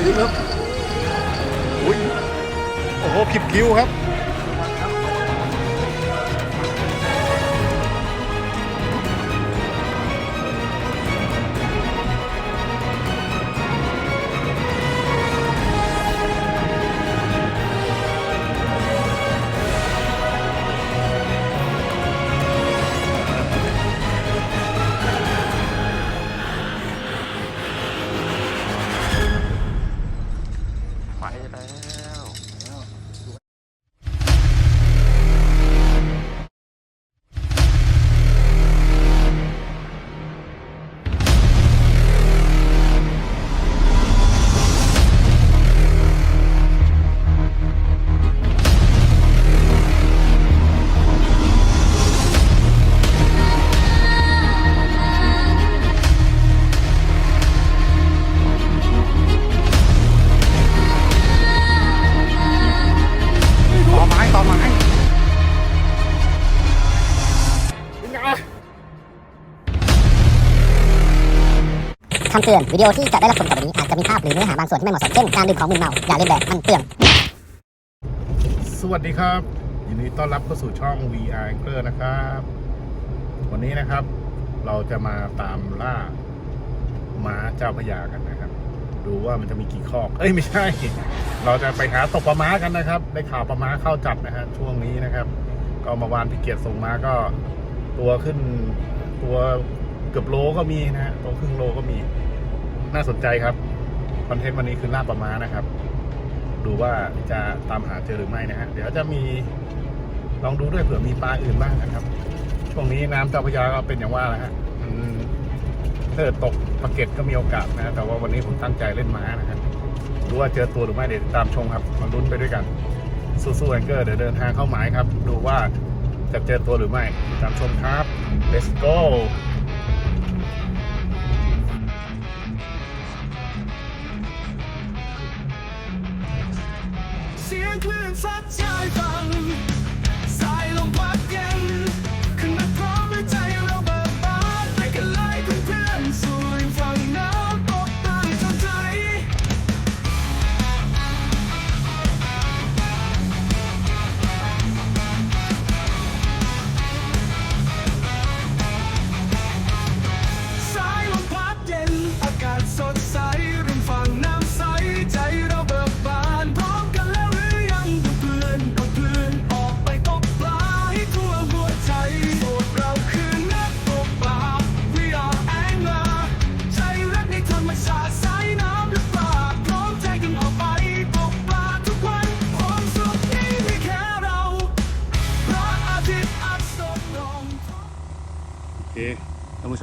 อะไรขึ้นครับอุ้ยโอ้โหผิดคิวครับ คำเตือนวิดีโอที่จะได้รับชมต่อไปนี้อาจจะมีภาพหรือเนื้อหาบางส่วนที่ไม่เหมาะสมเช่นการดื่มของมึนเมาอย่าเลียนแบบมันเปลืองสวัสดีครับยินดีต้อนรับเข้าสู่ช่อง VR Anchor นะครับ วันนี้นะครับ เราจะมาตามล่าม้าเจ้าพยากันนะครับ ดูว่ามันจะมีกี่คอกเอ้ยไม่ใช่ เราจะไปหาตกปลาม้ากันนะครับได้ข่าวปลาม้าเข้าจัดนะฮะช่วงนี้นะครับ ก็มาวานพี่เกียรติส่งมาก็ตัวขึ้นตัว เกือบโลก็มีนะฮะตัวครึ่งโลก็มี น่าสนใจครับ คอนเทนต์วันนี้คือล่าปลาม้านะครับ ดูว่าจะตามหาเจอหรือไม่นะฮะ เดี๋ยวจะมีลองดูด้วยเผื่อมีปลาอื่นบ้างนะครับ ช่วงนี้น้ำเจ้าพระยาก็เป็นอย่างว่าแหละฮะอืมถ้าเกิดตกปลาเก็ตก็มีโอกาสนะ แต่ว่าวันนี้ผมตั้งใจเล่นม้านะครับดูว่าเจอตัวหรือไม่เดี๋ยวตามชมครับมาลุ้นไปด้วยกัน สู้ๆแองเกอร์เดี๋ยวเดินทางเข้าหมายครับ ดูว่าจะเจอตัวหรือไม่ตามชมครับ let's go งคลื่นซัดชายฝั่ง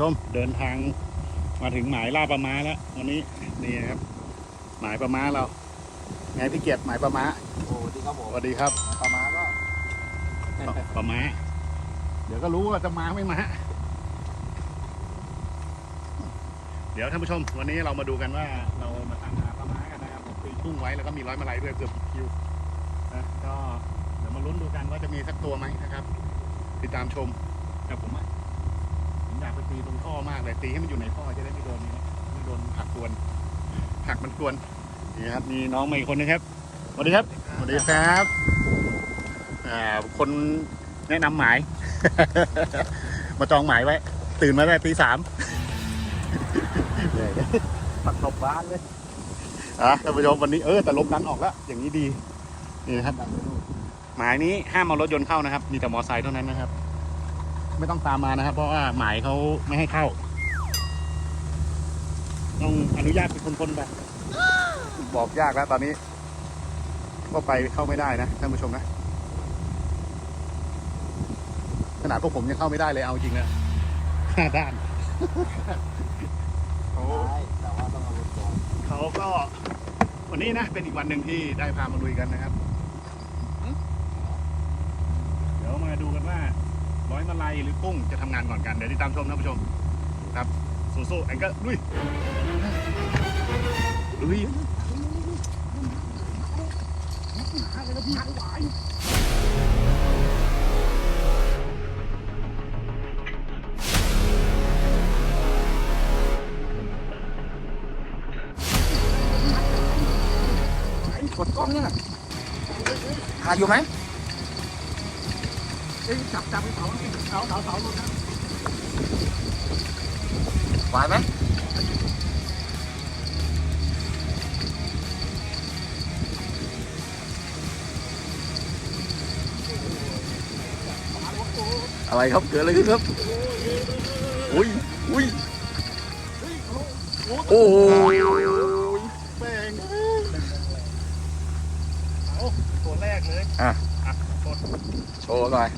มเดินทางมาถึงหมายล่าปลาม้าแล้ววันนี้นี่ครับ หมายปลาม้าเราไงพี่เกียรติหมายปลาม้าโอ้ดีครับผสมวัสดีครับประมาณก็ปลาม้าเดี๋ยวก็รู้ว่าจะมาไม่มาเดี๋ยวท่านผู้ชม วันนี้เรามาดูกันว่าเรามาตามหาปลาม้ากันนะครับผมตีกุ้งไว้แล้วก็มีร้อยมาลัยด้วยเกือบสิบคิวนะก็เดี๋ยวมาลุ้นดูกันว่าจะมีสักตัวไหมนะครับ ติดตามชมแต่ผมอะ ผมอยากไปตีตรงท่อมากเลยตีให้มันอยู่ในท่อจะได้ไม่โดนนี่นะไม่โดนผักกวนผักมันกวนนี่ครับมีน้องมาอีกคนนึงครับสวัสดีครับสวัสดีครับอ่าคนแนะนำหมาย มาจองหมายไว้ ตื่นมาได้ตีสามปักตบบ้านเลยอะท่านผู้ชมวันนี้เออแต่ลมดันออกแล้วอย่างนี้ดีนี่นะครับหมายนี้ห้ามเอารถยนต์เข้านะครับ มีแต่มอไซค์เท่านั้นนะครับ ไม่ต้องตามมานะครับ เพราะว่าหมายเขาไม่ให้เข้า ต้องอนุญาตเป็นคนๆไปบอกยากแล้วตอนนี้ ก็ไปเข้าไม่ได้นะท่านผู้ชมนะขนาดพวกผมยังเข้าไม่ได้เลยเอาจริงนะห้าด้านโอ้ใช่แต่ว่าต้องเอารถก่อนเขาก็ วันนี้นะ เป็นอีกวันหนึ่งที่ได้พามาลุยกันนะครับ เดี๋ยวมาดูกันว่า ร้อยมาลัยหรือกุ้งจะทำงานก่อนกัน เดี๋ยวติดตามชมนะผู้ชมครับสู้ๆแองก็ลุยลุยกดกล้องเนี่ยถ่ายอยู่ไหม จับจับเสาเสาเสาเสาลงนะไหวไหมอะไรครับเกิดอะไรขึ้นครับอุ้ยอุ้ยโอ้โหแม่งเอาตัวแรกเลยอะโชว์หน่อย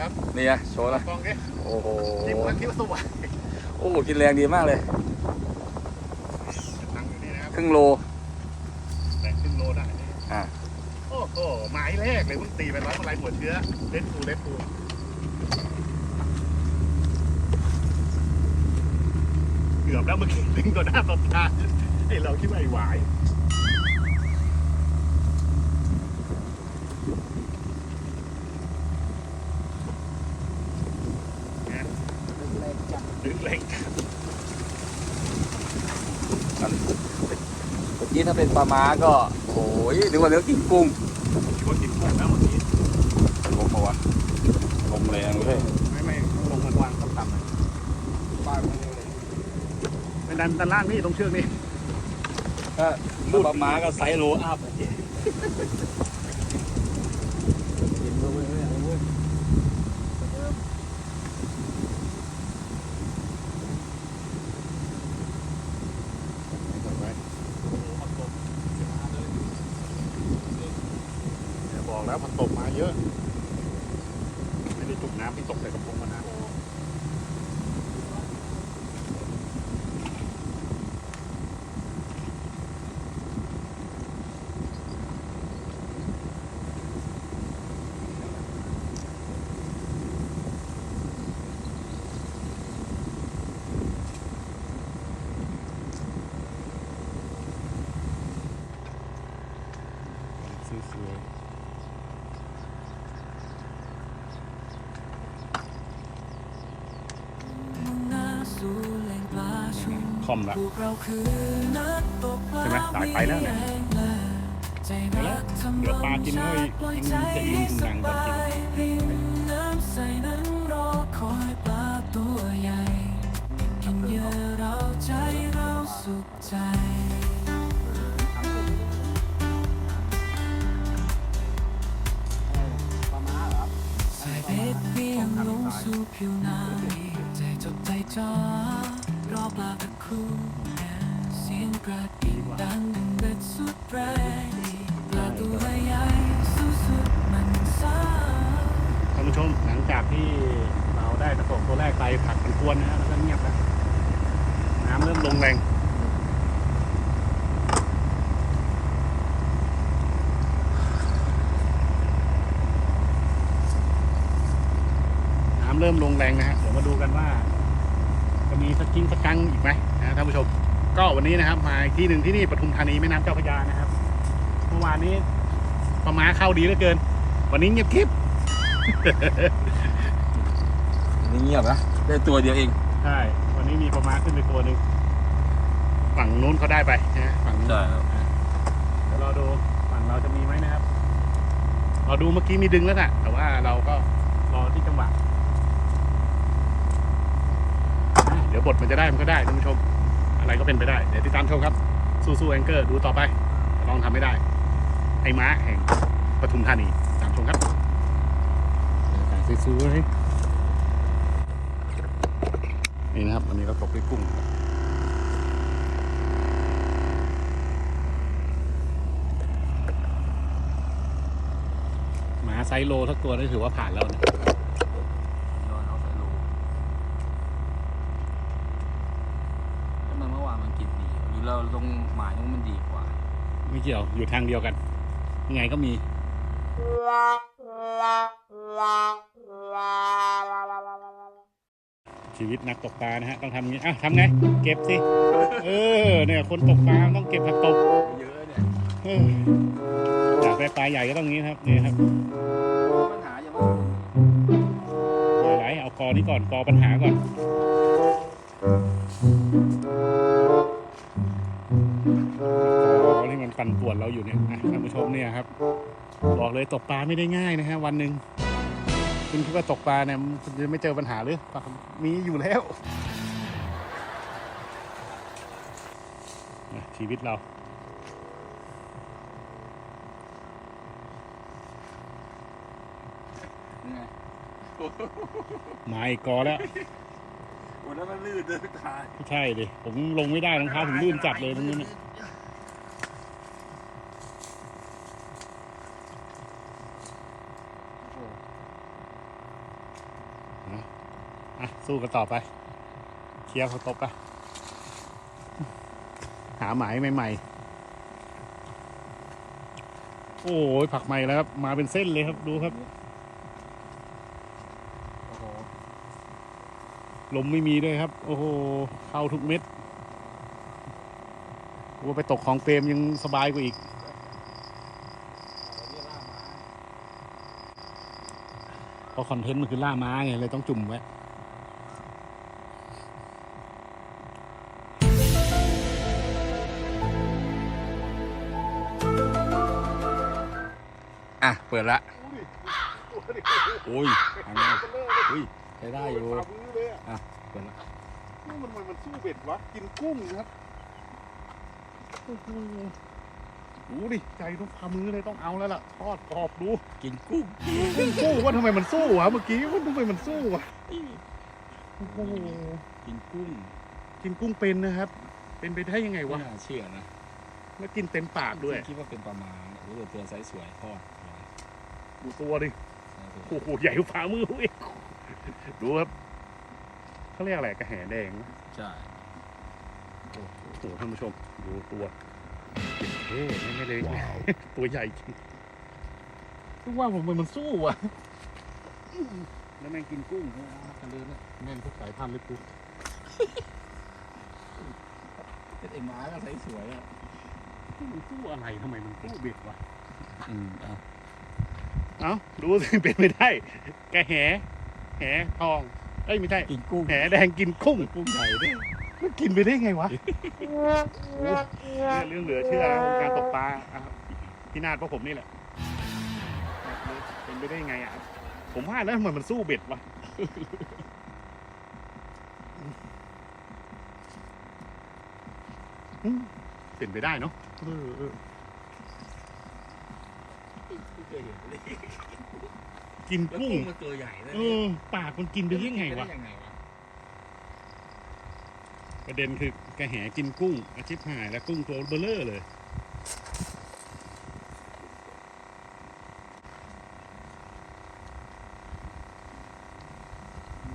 ครับนี่ไงโชว์หนะกล้องดิโอ้โหจิ้มกันคิ้วสวยโอ้โหกินแรงดีมากเลยตั้งอยู่นี่นะครับครึ่งโลแบ่งครึ่งโลได้อะโอ้โหหมายแรกเลยเพิ่งตีไปร้อยเมื่อไรหัวเชื้อเล่นฟูเล่นฟูเกือบแล้วเมื่อกี้ดึงตัวหน้าตัวตาไอ้เราคิดว่าไอ้หวายนะดึงเล็งเมื่อกี้ถ้าเป็นปลาม้าก็ โอ้ยนึกว่าเนื้อกินกุ้งคิดว่ากินกุ้งแล้วเมื่อกี้ลงมาวะลงแรงเลยไม่ไม่ลงมันวางต่ำๆหน่อยป้ายมันเลยเป็นดันด้านล่างนี่ตรงเชือกนี่ถ้าปลาม้าก็ไซส์โลอัพ บอกแล้วมันตกมาเยอะ ไม่ได้จุกน้ำที่ตกใส่กระพงมานาน สวย คอมละใช่ไหมสายไปแล้วเนี่ยเดี๋ยวรัแล้วเดี๋ยวปลากินเลยปล่อยยิงจะยิงถึงดังก่อนกินริมน้ำใสนั้นรอคอยปลาตัวใหญ่กินเหยื่อเราใจเราสุขใจสายเพชรเบี่ยงลงสู่ผิวน้ำใจจดใจจ่อ คู่เสียงกระดิ่งดังเบ็ดสุดแรงปลาตัวใหญ่สู้สุดมันซ่าท่านผู้ชมหลังจากที่เราได้ตะกบตัวแรกไปผักมันควนนะฮะแล้วก็เงียบแล้วน้ำเริ่มลงแรงเริ่มลงแรงนะฮะ เดี๋ยวมาดูกันว่า จะมีสกิ้งสกังอีกไหม นะท่านผู้ชม ก็วันนี้นะครับมาอีกที่หนึ่งที่นี่ปทุมธานีแม่น้ำเจ้าพระยานะครับ เมื่อวานนี้ปลาม้าเข้าดีเหลือเกิน วันนี้เงียบคลิป นี่เงียบนะได้ตัวเดียวเอง ใช่ วันนี้มีปลาม้าขึ้นไปตัวหนึ่งฝั่งนู้นเขาได้ไปนะฝั่งนู้นใช่ครับ อะเดี๋ยวรอดูฝั่งเราจะมีไหมนะครับเราดูเมื่อกี้มีดึงแล้วนะแต่ว่าเราก็รอที่จังหวะอะเดี๋ยวบทมันจะได้มันก็ได้ท่านผู้ชม อะไรก็เป็นไปได้ เดี๋ยวติดตามชมครับ สู้ๆแองเกอร์ดูต่อไปลองทำให้ได้ ไอ้ม้าแห่งปทุมธานีตามชมครับสวยๆนี่นะครับวันนี้เราตกด้วยกุ้งครับหมาไซส์โลทักตัวนี่ถือว่าผ่านแล้วนะ ยอดเอาไซส์โลทำไมเมื่อวานมันกินดีหรือเราล งหมายนู้นมันดีกว่า ไม่เกี่ยวอยู่ทางเดียวกัน ยังไงก็มี ชีวิตนักตกปลานะฮะต้องทำอย่างนี้อะทำไง เก็บสิ เออเนี่ยคนตกปลาต้องเก็บผักตบเยอะเนี่ยเอออยากได้ปลาใหญ่ก็ต้องอย่างนี้ครับนี่ครับปัญหาอย่ามาเดี๋ยวไหลเอากอนี้ก่อนกอปัญหาก่อน กอนี่มันปั่นปวนเราอยู่เนี่ยอะท่านผู้ชมเนี่ยครับ บอกเลยตกปลาไม่ได้ง่ายนะฮะวันหนึ่งคุณคิดว่าตกปลาเนี่ยคุณจะไม่เจอปัญหาหรือมีอยู่แล้วชีวิตเราไมาอีกกอแล้วโอ้แล้วมันลื่นเลยตายไม่ใช่ดิ ผมลงไม่ได้รองเท้าผมลื่นจัดเลยตรงนี้เนี่ยนะอะ สู้กันต่อไป เคลียร์เขาตบไป หาหมายใหม่ๆ โอ้ยผักใหม่แล้วครับ มาเป็นเส้นเลยครับดูครับโอ้โหลมไม่มีด้วยครับ โอ้โห เข้าทุกเม็ดว่าไปตกของเปรมยังสบายกว่าอีกเพราะคอนเทนต์มันคือล่าม้าไงเลยต้องจุ่มไว้ เปิดละโอ้ยอันนี้อุ้ยใช้ได้อยู่อะเปิดละมันมันมันสู้เบ็ดวะกินกุ้งครับโอ้โหดูดิใจต้องพามือเลยต้องเอาแล้วล่ะทอดกรอบดูกินกุ้งกุ้งสู้ว่าทำไมมันสู้วะเมื่อกี้ว่าทำไมมันสู้วะโอ้โหกินกุ้ง กินกุ้งเป็นนะครับ เป็นไปได้ยังไงไม่วะน่าเชื่อนะแล้วกินเต็มปากด้วยคิดว่าเป็นปลามาโอ้โหตัวไซส์สวยทอ ดดูตัวดิสวยโอ้โหใหญ่กว่าฝ่ามือเองดูครับเขาเรียกอะไรกระแหแดงนะใช่โอ้โหท่านผู้ชม ดูตัวเท่ไม่ไม่เลยตัวใหญ่จริงรู้ว่าผมมันสู้อะแล้วแม่งกินกุ้งกันเลยนะแม่งทุกสายพันธุ์เลยกูเป็นไอ้ม้าก็ไซส์สวยอะมันสู้อะไรทำไมมันสู้เบ็ดวะอืมอะ เอ้าดูสิเป็นไม่ได้กระแหแหทองเอ้ยไม่ใช่กินกุ้งแหแดงกินกุ้งกุ้งใหญ่ด้วยมันกินไปได้ไงวะเรื่องเหลือเชื่อนะวงการตกปลาอะพี่นาดเพราะผมนี่แหละเป็นไปได้ไงอะผมว่าแล้วทำไมมันสู้เบ็ดวะอืมเป็นไปได้เนาะ เออเออไม่เคยเห็นเลยกินแล้วกุ้งกุ้งมันตัวใหญ่ด้วยเออปากมันกินไปได้ไงวะ ด้ยังไงวะประเด็นคือกระแหกินกุ้งอาชิบหายแล้วกุ้งตัวเบลเลอร์เลย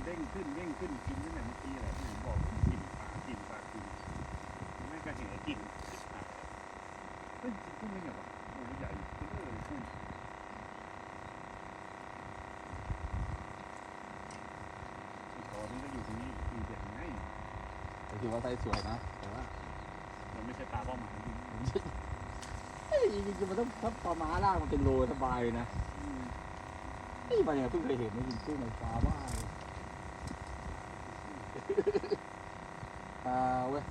เด้งขึ้นเด้งขึ้นกินตั้งแต่เมื่อกี้แหละที่ผมบอกกินปลากินปลากินไม่กระแหกินเฮ้ยกินกุ้งได้ไงวะโอ้ยใหญ่เบลเลอร์เลยกุ้ง ไอ้ตอนนี้ก็อยู่ตรงนี้คือเด็กไงแต่ถือว่าไซส์สวยนะ แต่ว่ามันไม่ใช่ปลาเป้าหมายจริงเฮ้ยจริงๆมันต้องถ้าปลาม้าล่างมันเป็นโลสบายเลยนะนี่มันยังเพิ่งเคยเห็นไม่กินกุ้งในปลาบ้าเลยอ่าเว้ย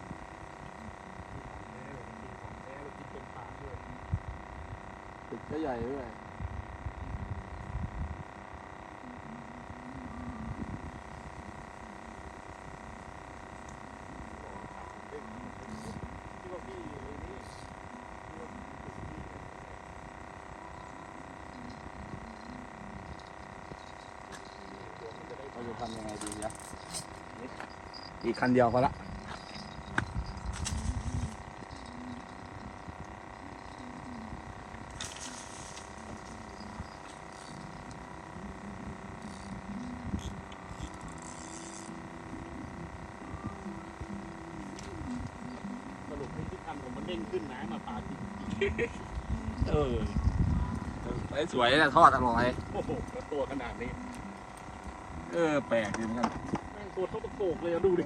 ตึกก็ใหญ่ด้วย เราจะทำยังไงดีนะอีก คันเดียวก็ละสรุปให้ที่ทำผมมันเด้งขึ้นนะมาปลากินเออไซส์สวยนะทอดอร่อย โอ้โหแล้วตัวขนาดนี้ เออ แปลกดีเหมือนกันแม่ง ตัวเท่าตะโกกเลยอะดูดิ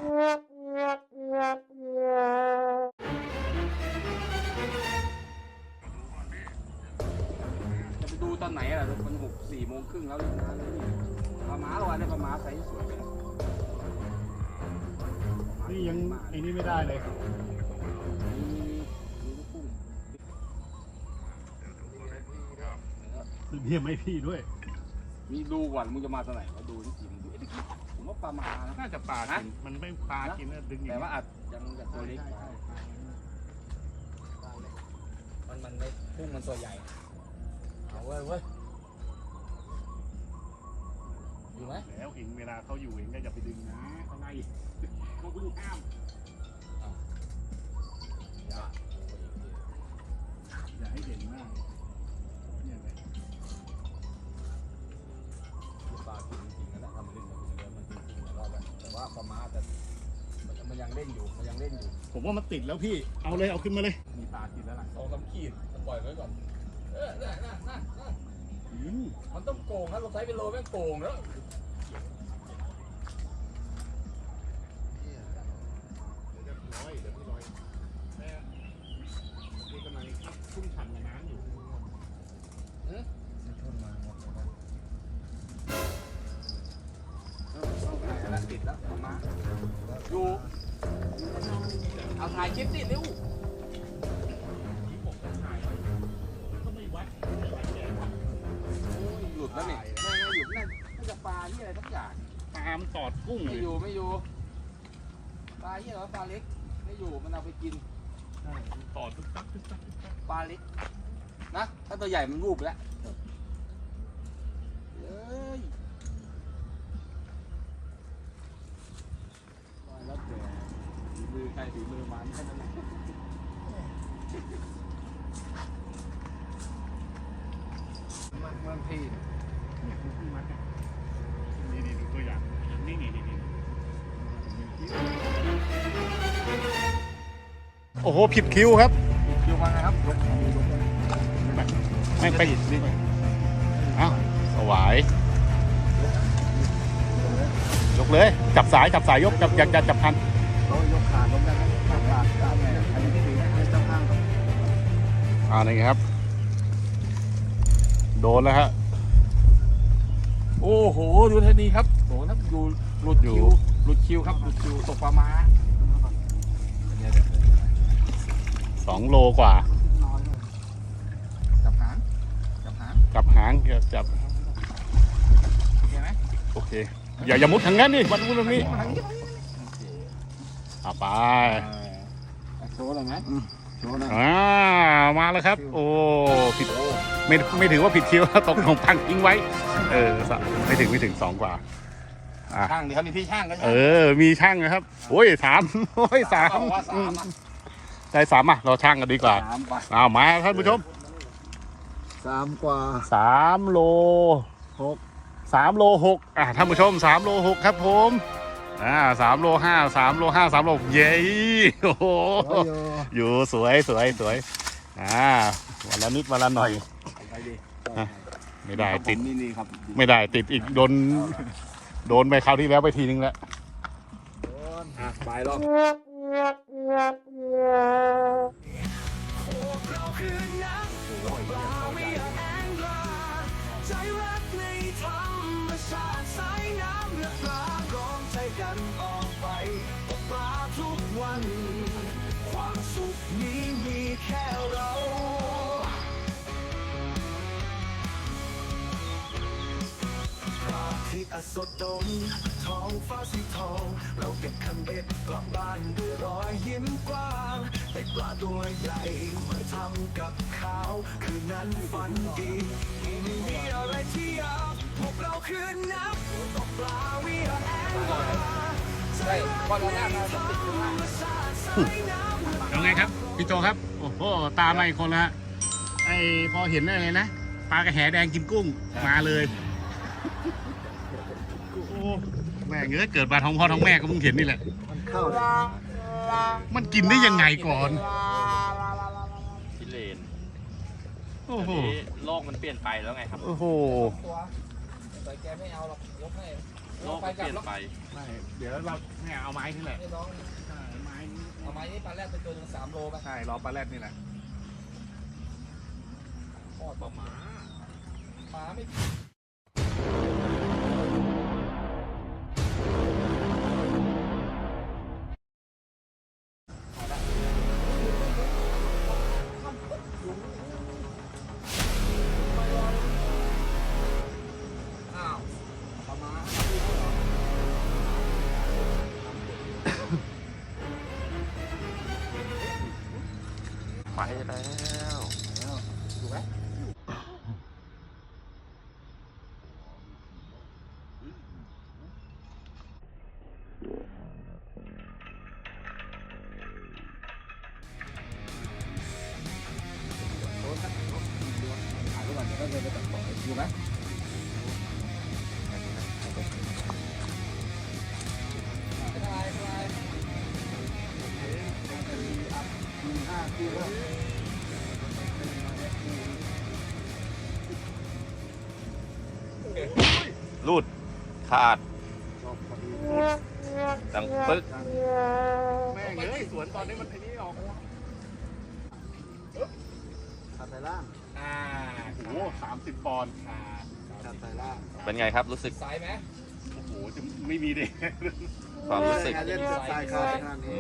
จะไปดูตอนไหนอะมันหกสี่โมงครึ่งแล้วนานเลยนี่ปลาหมาเราเนี่ยปลาหมาไซส์สวยเลยนี่ยังไอ้นี่ไม่ได้เลยมีมีลูกกุ้งเบี้ยไม่พี่ด้วย มีดูก่อนมึงจะมาตอนไหนมาดูนี่กินดูเอ๊ะผมว่า ปลาหมานะ น่าจะปลากิน มันไม่ปลากินนะดึงอย่แต่งว่าอาจยังแบบตัวเล็กมันมันไม่พุ่งมันตัวใหญ่เอาเว้ยเว้ยอยู่ไหมแล้วเองเวลาเขาอยู่เองก็อย่าไปดึงนะเขาไล่เขาเพิ่งห้ามอย่าอ ผมว่ามันติดแล้วพี่ เอาเลยเอาขึ้นมาเลย มีปลากินแล้วล่ะสองสามขีดปล่อยไว้ก่อน เออน่ะน่ะน่ะน่ะอืมมันต้องโกงครับเราใช้เป็นโลแม่งโกงแล้ว กุ้งเลไม่ยอยู่ไม่อยู่ปลาที่เหรอปลาเล็ก ไม่อยู่มันเอาไปกินใช่มันตอดตึ๊กตักตึ๊กตักตึ๊กตักปลาเล็กนะถ้าตัวใหญ่มันรูปไปแล้วเอ้ยปลาแล้วแต่ฝีมือใครฝีมือมันแค่นั้นแหละมันมันพี่เนี่ยดูที่มัดเนี่ยนี่นี่ดูตัวอย่าง นี่นี่นี่นี่โอ้โห ผิดคิวครับคิวมาไงครับยกมือยกมือไม่ไปนี่เอ้าสวายยกเลย จับสาย จับสายยก จับจับจับจับพันโอ้ยยกขาลงได้ไหมขาขาขาไงอันนี้ที่ดีนะให้เจ้าข้างก่อนอ่านี่ครับ โดนแล้วฮะโอ้โห ดูเทนี้ครับ โหนับอยู่หลุดอยู่คิวหลุดคิวครับหลุดคิวตกปลาม้าสองโลกว่า จับหาง จับหาง จับหางจับจับโอเคไหมโอเค อย่าอย่ามุดทางนั้นนี่วันมุดตรงนี้อ่าไปโชว์เลยไหมโชว์หน่อยอ่ามาแล้วครับ โอ้ผิดไม่ไม่ถือว่าผิดคิวตกลงพังทิ้งไว้ เออสะไม่ถึงไม่ถึงสองกว่า ช่างดิเขามีที่ช่างก็เอช่างอมีช่างนะครับโอ้ยสามโอ้ยสามบอกว่าสามอะได้สามอะเราช่างกันดีกว่าสามไปเอามาท่านผู้ชมสามกว่าสามโลหกสามโลหกอะท่านผู้ชมสามโลหกครับผมอ่าสามโลห้าสามโลห้าสามโลหกเย้โอ้โหอยู่สวยสวยสวยอ่าวันละนิดวันละหน่อย ไปดิไม่ได้ติดนี่นี่ครับไม่ได้ติดอีกโดน โดนไปคราวที่แล้วไปทีนึงแล้วอะไปรอบพวกเราคือนักตกปลา We are angler ใจรักในธรรมชาติสายน้ำและปลาร้องใจกันออกไปตกปลาทุกวันความสุขนี้มีแค่เรา อาทิตย์อสดงท้องฟ้าสีทอง เราเก็บคันเบ็ดกลับบ้านด้วยรอยยิ้มกว้างได้ปลาตัวใหญ่มาทำกับข้าว คืนนั้นฝันดีไม่มีอะไรที่ยากพวกเราคือนักตกปลาวิอาแองกาใช่พอเราหน้าเราติดยังไงครับพี่โจครับ โอ้โหตามมาอีกคนละไอพอเห็นอะไรนะปลากระแหแดงกินกุ้งมาเลย แม่งเอ้ยเกิดมาท้องพ่อท้องแม่ก็เพิ่งเห็นนี่แหละ มันเข้ามันกินได้ยังไงก่อน พิเลนโอ้โหอันนี้โลกมันเปลี่ยนไปแล้วไงครับโอ้โห ตัวแต่แกไม่เอาหรอกยกให้โลกมันเปลี่ยนไป ไม่เดี๋ยวเราเนี่ยเอาไม้นี่แหละให้น้องใช่ไม้นี่เอาไม้นี่ปลาแรกเป็นตัวหนึ่งสามโลไปใช่รอปลาแรดนี่แหละทอดปลาหมาหมาไม่ ถ่ายไว้ก่อนเดี๋ยวก็เลยไปตัดต่อดูไหมไม่เป็นไรไม่เป็นไรหนึ่งห้าคู่แล้ว รูดขาดชอบพอดีดังปึ๊กแม่งเอ้ยสวนตอนนี้มันไอ้นี่ออกขาดสายล่างอ่าโอ้โหสามสิบปอนด์อ่าขาดสายล่างเป็นไงครับรู้สึกสายไหมโอ้โหจะไม่มีเด็กความรู้สึกเล่นสายขาดขนาดนี้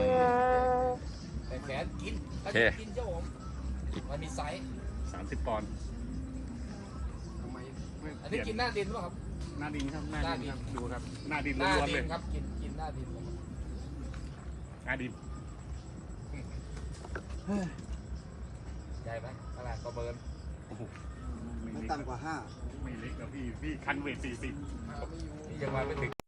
แต่แขนกินถ้าโอเคจะกินเจ้าผมมันมีไซส์สามสิบปอนด์ทำไมไม่ อันนี้กินหน้าดินหรือเปล่าครับ หน้าดินครับหน้าดินครับดูครับหน้าดินหน้าล้วนๆดิเลนยครับกินกินหน้าดินครับหน้าดินใหญ่ไหมขนาดประเมินไม่ไม่เล็กต่ำกว่าห้า ไม่เล็กนะพี่พี่คันเวทสี่สิบนี่ยังมาไม่ถึง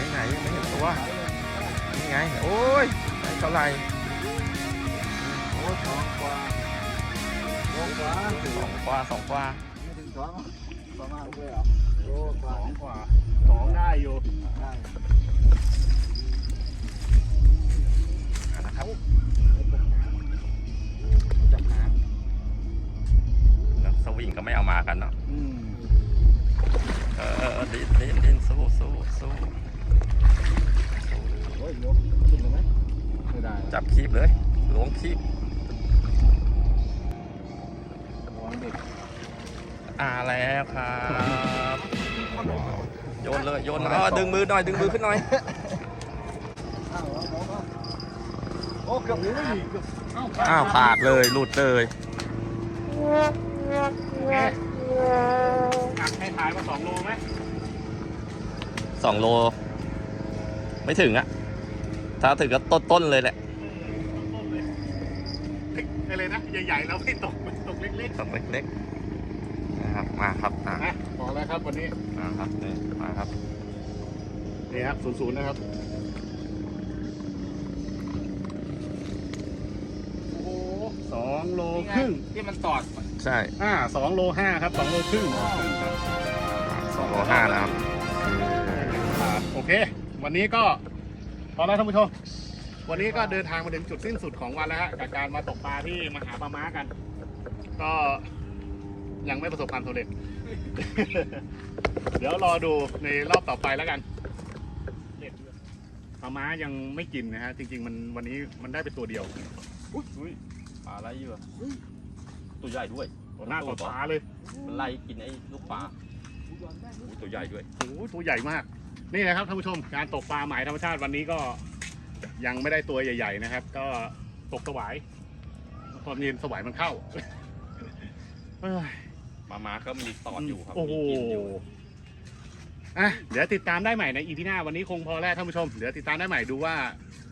ไหนไหนไหนยังไม่เห็นตัวนี่ไงโอ้ยไหนเท่าไหร่โอ้สองกว่าสองกว่าสองกว่าสองกว่าไม่ถึงสองประมาณเลยเหรอโอ้กสว่าองกว่าสองได้อยู่ได้นะครับจับหางแล้วสวิงก็ไม่เอามากันเนาะเออเออดินดินดินสู้สู้สู้ โอ้ยยกขึ้นเลยไหมไม่ได้จับคีบเลยล้วงคีบวางเด็กอ่าแล้วครับโยนเลยโยนอ๋อดึงมือหน่อยดึงมือขึ้นหน่อยอ้าวแล้วแล้วก็โอ้เกือบหนีไม่หนีเกือบอ้าวขาดเลยหลุดเลยหักให้ถ่ายมาสองโลไหมสองโล ไม่ถึงอะ ถ้าถึงก็ต้นต้นๆเลยแหละอะไรนะใหญ่ๆแล้วไม่ตกตกเล็กต้นเล็กๆนะครับมาครับอะๆนะบอกแล้วครับวันนี้มาครับนี่มาครับนี่ครับศูนย์ศูนย์นะครับโอ้โหสองโลครึ่งที่มันตอดใช่อ่าสองโลห้าครับสองโลครึ่งสองโลห้านะครับอ่าโอเค วันนี้ก็ พอแล้วท่านผู้ชม วันนี้ก็เดินทางมาถึงจุดสิ้นสุดของวันแล้วฮะกับการมาตกปลาที่มหาปลาม้ากัน ก็ยังไม่ประสบความสำเร็จ เดี๋ยวรอดูในรอบต่อไปแล้วกันปลาม้ายังไม่กินนะฮะ จริง ๆ มันวันนี้มันได้เป็นตัวเดียวอุ้ยปลาอะไรอยู่อะตัวใหญ่ด้วยตัวหน้าต่อตาเลย มันไล่กินไอ้ลูกปลาตัวใหญ่ด้วย โอ้โหตัวใหญ่มาก นี่นะครับท่านผู้ชมการตกปลาหมายธรรมชาติวันนี้ก็ยังไม่ได้ตัวใหญ่ ๆ นะครับ ก็ตกสวายตอนเย็นสวายมันเข้าเอ้ยมามาก็มีตอดอยู่ครับโอ้โหมีกินอยู่อะเดี๋ยวติดตามได้ใหม่ในอีพีหน้าวันนี้คงพอแล้วท่านผู้ชมเดี๋ยวติดตามได้ใหม่ดูว่า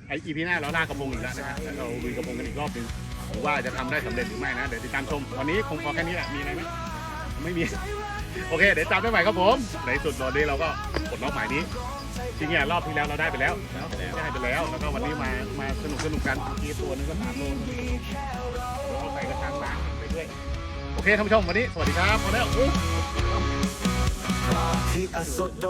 ไออีพีหน้าเราลากกระพงอีกแล้วนะฮะแล้วเราลุยกระพงกันอีกรอบหนึงดูว่าจะทำได้สำเร็จหรือไม่นะเดี๋ยวติดตามชมวันนี้คงพอแค่นี้แหละมีอะไรไหม ไม่มี โอเค เดี๋ยวตามได้ใหม่ครับผม ในสุดตอนนี้เราก็กดรอบหมายนี้จริงๆรอบที่แล้วเราได้ไปแล้วได้ไปแล้ว แล้วก็วันนี้มามาสนุกสนุกกันกีตัวนึงก็สามโลเราใส่กระชังล้างไปด้วยโอเคท่านผู้ชมวันนี้ สวัสดีครับพอแล้วที่อสดด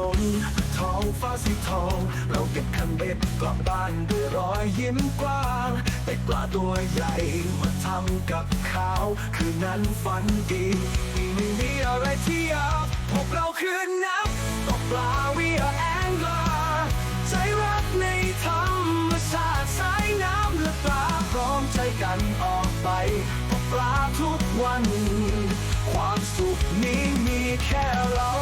ท้องฟ้าสีทอง เราเก็บคันเบ็ดกลับบ้านด้วยรอยยิ้มกว้าง ได้ปลาตัวใหญ่มาทำกับข้าวคืนนั้นฝันดีไม่มีอะไรที่ยากพวกเราคือนักตกปลา we are angler ใจรักในธรรมชาติสายน้ำและปลาพร้อมใจกันออกไปตกปลาทุกวัน ความสุขนี้มีแค่เรา